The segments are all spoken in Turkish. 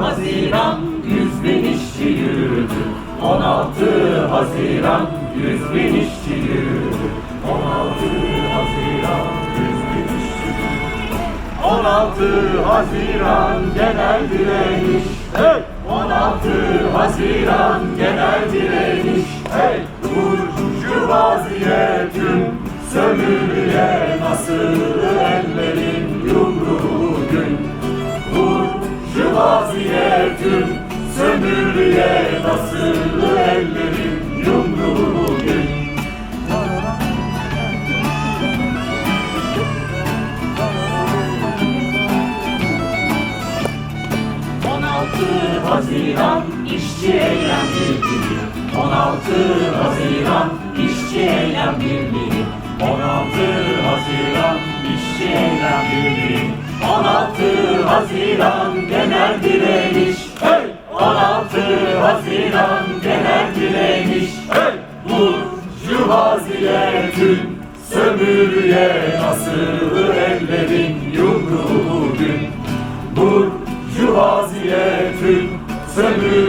Haziran yüz bin işçi yürüdü. 16 Haziran yüz bin işçi yürüdü. 16 Haziran yüz bin işçi yürüdü. 16 Haziran genel direniş. Hey! 16 Haziran genel direniş. Hey! Burcu vaziyetim sömürüye nasıl ellerin vaziyetim sömürüye nasıl ellerin yumruğu gün Haziran işçi eylem birliği. 16 Haziran işçi eylem birliği. 16 Haziran işçi eylem birliği. 16 Haziran genel direniş hey! 16 Haziran genel direniş hey! Burcu vaziyetün sömürüye nasıl ellerin yumruğu gün Burcu vaziyetün sömürüye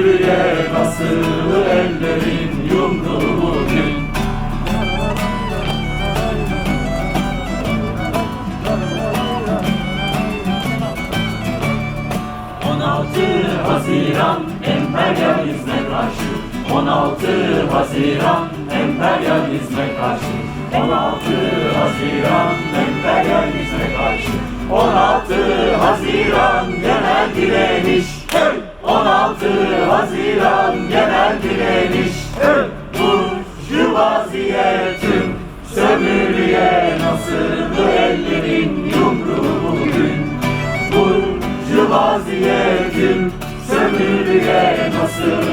Haziran emperyalizme karşı. 16 Haziran emperyalizme karşı. 16 Haziran emperyalizme karşı. 16 Haziran genel direniş. Hey! 16 Haziran genel direniş. Hey! Burcu vaziyetim sömürüye nasıl ellerin 박수